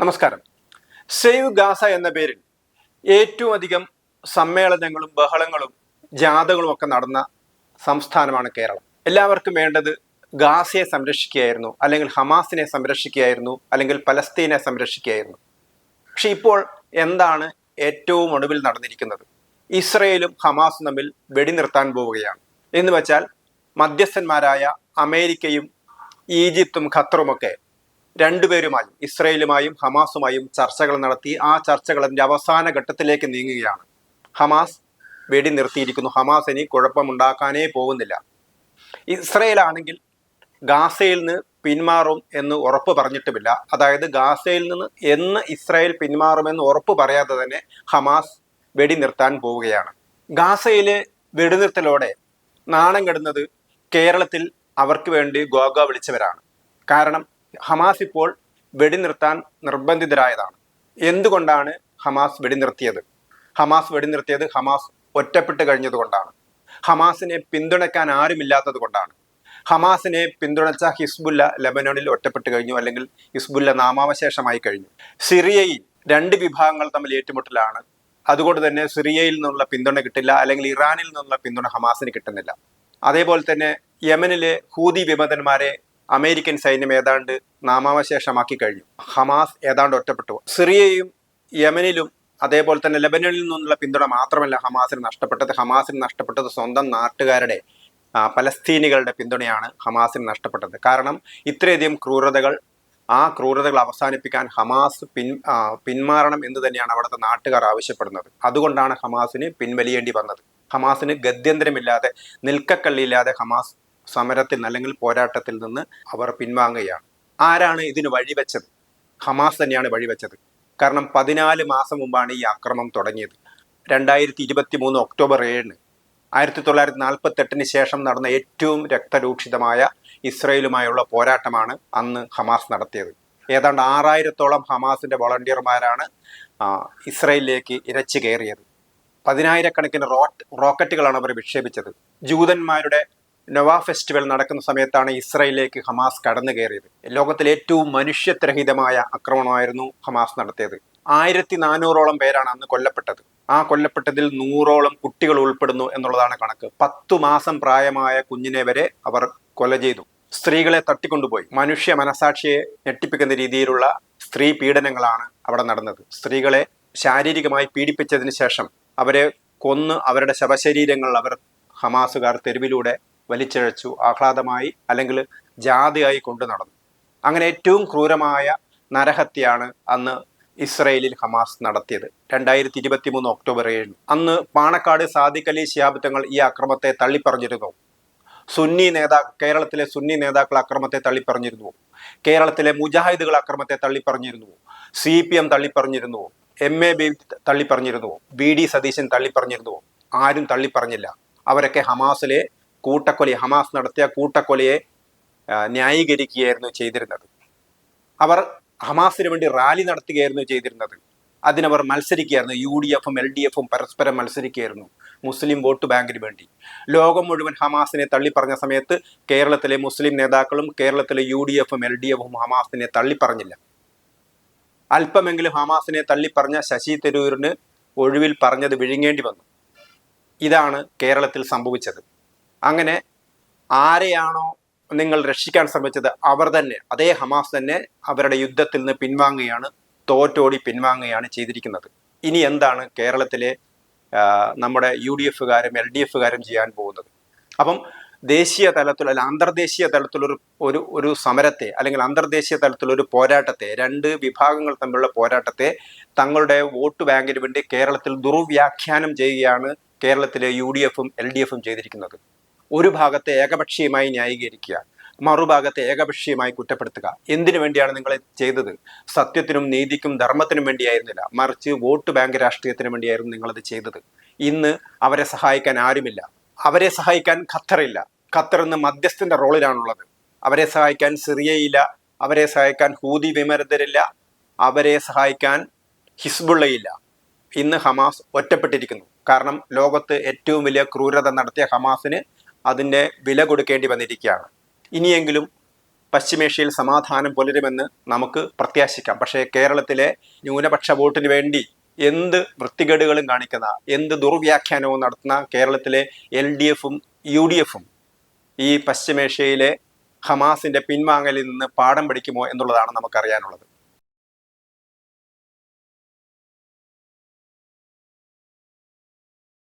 നമസ്കാരം. Save Gaza എന്ന പേരിൽ ഏറ്റവും അധികം സമ്മേളനങ്ങളും ബഹളങ്ങളും ജാഥകളും ഒക്കെ നടന്ന സംസ്ഥാനമാണ് കേരളം. എല്ലാവർക്കും വേണ്ടത് ഗാസയെ സംരക്ഷിക്കുകയായിരുന്നു അല്ലെങ്കിൽ ഹമാസിനെ സംരക്ഷിക്കുകയായിരുന്നു അല്ലെങ്കിൽ പലസ്തീനെ സംരക്ഷിക്കുകയായിരുന്നു. പക്ഷെ ഇപ്പോൾ എന്താണ് ഏറ്റവും ഒടുവിൽ നടന്നിരിക്കുന്നത്? ഇസ്രയേലും ഹമാസും തമ്മിൽ വെടിനിർത്താൻ പോവുകയാണ്. എന്ന് വെച്ചാൽ മധ്യസ്ഥന്മാരായ അമേരിക്കയും ഈജിപ്തും ഖത്തറുമൊക്കെ രണ്ടുപേരുമായും ഇസ്രയേലുമായും ഹമാസുമായും ചർച്ചകൾ നടത്തി ആ ചർച്ചകൾ അതിന്റെ അവസാന ഘട്ടത്തിലേക്ക് നീങ്ങുകയാണ്. ഹമാസ് വെടി നിർത്തിയിരിക്കുന്നു. ഹമാസ് ഇനി കുഴപ്പമുണ്ടാക്കാനേ പോകുന്നില്ല. ഇസ്രയേൽ ആണെങ്കിൽ ഗാസയിൽ നിന്ന് പിന്മാറും എന്ന് ഉറപ്പ് പറഞ്ഞിട്ടുമില്ല. അതായത് ഗാസയിൽ നിന്ന് എന്ന് ഇസ്രായേൽ പിന്മാറുമെന്ന് ഉറപ്പ് പറയാതെ തന്നെ ഹമാസ് വെടി നിർത്താൻ പോവുകയാണ്. ഗാസയിലെ വെടിനിർത്തലോടെ നാണം കെടുന്നത് കേരളത്തിൽ അവർക്ക് വേണ്ടി ഗോഗ വിളിച്ചവരാണ്. കാരണം ഹമാസ് ഇപ്പോൾ വെടിനിർത്താൻ നിർബന്ധിതരായതാണ്. എന്തുകൊണ്ടാണ് ഹമാസ് വെടിനിർത്തിയത്? ഹമാസ് വെടിനിർത്തിയത് ഹമാസ് ഒറ്റപ്പെട്ട് കഴിഞ്ഞതുകൊണ്ടാണ്. ഹമാസിനെ പിന്തുണയ്ക്കാൻ ആരുമില്ലാത്തത് കൊണ്ടാണ്. ഹമാസിനെ പിന്തുണച്ച ഹിസ്ബുല്ല ലബനോണിൽ ഒറ്റപ്പെട്ട് കഴിഞ്ഞു അല്ലെങ്കിൽ ഹിസ്ബുല്ല നാമാവശേഷമായി കഴിഞ്ഞു. സിറിയയിൽ രണ്ട് വിഭാഗങ്ങൾ തമ്മിൽ ഏറ്റുമുട്ടലാണ്. അതുകൊണ്ട് തന്നെ സിറിയയിൽ നിന്നുള്ള പിന്തുണ കിട്ടില്ല അല്ലെങ്കിൽ ഇറാനിൽ നിന്നുള്ള പിന്തുണ ഹമാസിന് കിട്ടുന്നില്ല. അതേപോലെ തന്നെ യമനിലെ ഹൂതി വിമതന്മാരെ അമേരിക്കൻ സൈന്യം ഏതാണ്ട് നാമാവശേഷമാക്കി കഴിഞ്ഞു. ഹമാസ് ഏതാണ്ട് ഒറ്റപ്പെട്ടു. സിറിയയും യമനിലും അതേപോലെ തന്നെ ലബനനിൽ നിന്നുള്ള പിന്തുണ മാത്രമല്ല ഹമാസിന് നഷ്ടപ്പെട്ടത്. ഹമാസിന് നഷ്ടപ്പെട്ടത് സ്വന്തം നാട്ടുകാരുടെ പലസ്തീനികളുടെ പിന്തുണയാണ് ഹമാസിന് നഷ്ടപ്പെട്ടത്. കാരണം ഇത്രയധികം ക്രൂരതകൾ ആ ക്രൂരതകൾ അവസാനിപ്പിക്കാൻ ഹമാസ് പിൻ പിന്മാറണം എന്ന് തന്നെയാണ് അവിടുത്തെ നാട്ടുകാർ ആവശ്യപ്പെടുന്നത്. അതുകൊണ്ടാണ് ഹമാസിന് പിൻവലിയേണ്ടി വന്നത്. ഹമാസിന് ഗത്യന്തരമില്ലാതെ നിൽക്കക്കള്ളിയില്ലാതെ ഹമാസ് സമരത്തിൽ നിന്ന് അല്ലെങ്കിൽ പോരാട്ടത്തിൽ നിന്ന് അവർ പിൻവാങ്ങുകയാണ്. ആരാണ് ഇതിന് വഴിവെച്ചത്? ഹമാസ് തന്നെയാണ് വഴിവെച്ചത്. കാരണം പതിനാല് മാസം മുമ്പാണ് ഈ ആക്രമണം തുടങ്ങിയത്. രണ്ടായിരത്തി ഇരുപത്തി മൂന്ന് ഒക്ടോബർ ഏഴിന് ആയിരത്തി തൊള്ളായിരത്തി നാൽപ്പത്തി എട്ടിന് ശേഷം നടന്ന ഏറ്റവും രക്തരൂക്ഷിതമായ ഇസ്രയേലുമായുള്ള പോരാട്ടമാണ് അന്ന് ഹമാസ് നടത്തിയത്. ഏതാണ്ട് ആറായിരത്തോളം ഹമാസിന്റെ വോളണ്ടിയർമാരാണ് ഇസ്രയേലിലേക്ക് ഇരച്ചു കയറിയത്. പതിനായിരക്കണക്കിന് റോക്കറ്റുകളാണ് അവർ വിക്ഷേപിച്ചത്. ജൂതന്മാരുടെ നൊവ ഫെസ്റ്റിവൽ നടക്കുന്ന സമയത്താണ് ഇസ്രയേലിലേക്ക് ഹമാസ് കടന്നു കയറിയത്. ലോകത്തിലെ ഏറ്റവും മനുഷ്യത്രഹിതമായ ആക്രമണമായിരുന്നു ഹമാസ് നടത്തിയത്. ആയിരത്തി നാനൂറോളം പേരാണ് അന്ന് കൊല്ലപ്പെട്ടത്. ആ കൊല്ലപ്പെട്ടതിൽ നൂറോളം കുട്ടികൾ ഉൾപ്പെടുന്നു എന്നുള്ളതാണ് കണക്ക്. പത്തു മാസം പ്രായമായ കുഞ്ഞിനെ വരെ അവർ കൊല ചെയ്തു. സ്ത്രീകളെ തട്ടിക്കൊണ്ടുപോയി. മനുഷ്യ മനസാക്ഷിയെ ഞെട്ടിപ്പിക്കുന്ന രീതിയിലുള്ള സ്ത്രീ പീഡനങ്ങളാണ് അവിടെ നടന്നത്. സ്ത്രീകളെ ശാരീരികമായി പീഡിപ്പിച്ചതിന് ശേഷം അവരെ കൊന്ന് അവരുടെ ശവശരീരങ്ങൾ അവർ ഹമാസുകാർ തെരുവിലൂടെ വലിച്ചിഴച്ചു ആഹ്ലാദമായി അല്ലെങ്കിൽ ജാതിയായി കൊണ്ടു നടന്നു. അങ്ങനെ ഏറ്റവും ക്രൂരമായ നരഹത്യാണ് അന്ന് ഇസ്രയേലിൽ ഹമാസ് നടത്തിയത്. രണ്ടായിരത്തി ഇരുപത്തി മൂന്ന് ഒക്ടോബർ ഏഴിന്. അന്ന് പാണക്കാട് സാദിഖ് അലി ശിഹാബ് തങ്ങൾ ഈ അക്രമത്തെ തള്ളിപ്പറഞ്ഞിരുന്നു. സുന്നി നേതാ കേരളത്തിലെ സുന്നി നേതാക്കൾ അക്രമത്തെ തള്ളിപ്പറഞ്ഞിരുന്നു. കേരളത്തിലെ മുജാഹിദുകൾ അക്രമത്തെ തള്ളിപ്പറഞ്ഞിരുന്നു. സി പി എം തള്ളിപ്പറഞ്ഞിരുന്നു. എം എ ബി തള്ളിപ്പറഞ്ഞിരുന്നു. ബി ഡി സതീശൻ തള്ളിപ്പറഞ്ഞിരുന്നു. ആരും തള്ളിപ്പറഞ്ഞില്ല. അവരൊക്കെ ഹമാസിലെ കൂട്ടക്കൊല ഹമാസ് നടത്തിയ കൂട്ടക്കൊലയെ ന്യായീകരിക്കുകയായിരുന്നു ചെയ്തിരുന്നത്. അവർ ഹമാസിന് വേണ്ടി റാലി നടത്തുകയായിരുന്നു ചെയ്തിരുന്നത്. അതിനവർ മത്സരിക്കുകയായിരുന്നു. യു ഡി എഫും എൽ ഡി എഫും പരസ്പരം മത്സരിക്കുകയായിരുന്നു മുസ്ലിം വോട്ട് ബാങ്കിന് വേണ്ടി. ലോകം മുഴുവൻ ഹമാസിനെ തള്ളിപ്പറഞ്ഞ സമയത്ത് കേരളത്തിലെ മുസ്ലിം നേതാക്കളും കേരളത്തിലെ യു ഡി എഫും എൽ ഡി എഫും ഹമാസിനെ തള്ളിപ്പറഞ്ഞില്ല. അല്പമെങ്കിലും ഹമാസിനെ തള്ളിപ്പറഞ്ഞ ശശി തരൂരിന് ഒഴിവിൽ പറഞ്ഞത് വിഴുങ്ങേണ്ടി വന്നു. ഇതാണ് കേരളത്തിൽ സംഭവിച്ചത്. അങ്ങനെ ആരെയാണോ നിങ്ങൾ രക്ഷിക്കാൻ ശ്രമിച്ചത് അവർ തന്നെ അതേ ഹമാസ് തന്നെ അവരുടെ യുദ്ധത്തിൽ നിന്ന് പിൻവാങ്ങുകയാണ് തോറ്റോടി പിൻവാങ്ങുകയാണ് ചെയ്തിരിക്കുന്നത്. ഇനി എന്താണ് കേരളത്തിലെ നമ്മുടെ യു ഡി എഫുകാരും എൽ ഡി എഫുകാരും ചെയ്യാൻ പോകുന്നത്? അപ്പം ദേശീയ തലത്തിൽ അല്ല അന്തർദേശീയ തലത്തിലൊരു ഒരു ഒരു സമരത്തെ അല്ലെങ്കിൽ അന്തർദേശീയ തലത്തിലൊരു പോരാട്ടത്തെ രണ്ട് വിഭാഗങ്ങൾ തമ്മിലുള്ള പോരാട്ടത്തെ തങ്ങളുടെ വോട്ട് ബാങ്കിന് വേണ്ടി കേരളത്തിൽ ദുർവ്യാഖ്യാനം ചെയ്യുകയാണ് കേരളത്തിലെ യു ഡി എഫും എൽ ഡി എഫും ചെയ്തിരിക്കുന്നത്. ഒരു ഭാഗത്തെ ഏകപക്ഷീയമായി ന്യായീകരിക്കുക മറുഭാഗത്തെ ഏകപക്ഷീയമായി കുറ്റപ്പെടുത്തുക. എന്തിനു വേണ്ടിയാണ് നിങ്ങൾ ചെയ്തത്? സത്യത്തിനും നീതിക്കും ധർമ്മത്തിനും വേണ്ടിയായിരുന്നില്ല. മറിച്ച് വോട്ട് ബാങ്ക് രാഷ്ട്രീയത്തിനു വേണ്ടിയായിരുന്നു നിങ്ങളത് ചെയ്തത്. ഇന്ന് അവരെ സഹായിക്കാൻ ആരുമില്ല. അവരെ സഹായിക്കാൻ ഖത്തറില്ല. ഖത്തർ ഇന്ന് മധ്യസ്ഥന്റെ റോളിലാണുള്ളത്. അവരെ സഹായിക്കാൻ സിറിയയില്ല. അവരെ സഹായിക്കാൻ ഹൂതി വിമരുദ്ധരില്ല അവരെ സഹായിക്കാൻ ഹിസ്ബുള്ളയില്ല. ഇന്ന് ഹമാസ് ഒറ്റപ്പെട്ടിരിക്കുന്നു. കാരണം ലോകത്ത് ഏറ്റവും വലിയ ക്രൂരത നടത്തിയ ഹമാസിന് അതിന്റെ വില കൊടുക്കേണ്ടി വന്നിരിക്കുകയാണ്. ഇനിയെങ്കിലും പശ്ചിമേഷ്യയിൽ സമാധാനം പുലരുമെന്ന് നമുക്ക് പ്രത്യാശിക്കാം. പക്ഷേ കേരളത്തിലെ ന്യൂനപക്ഷ വോട്ടിന് വേണ്ടി എന്ത് വൃത്തികേടുകളും കാണിക്കുന്ന എന്ത് ദുർവ്യാഖ്യാനവും നടത്തുന്ന കേരളത്തിലെ എൽ ഡി എഫും യു ഡി എഫും ഈ പശ്ചിമേഷ്യയിലെ ഹമാസിന്റെ പിൻവാങ്ങലിൽ നിന്ന് പാഠം പഠിക്കുമോ എന്നുള്ളതാണ് നമുക്കറിയാനുള്ളത്.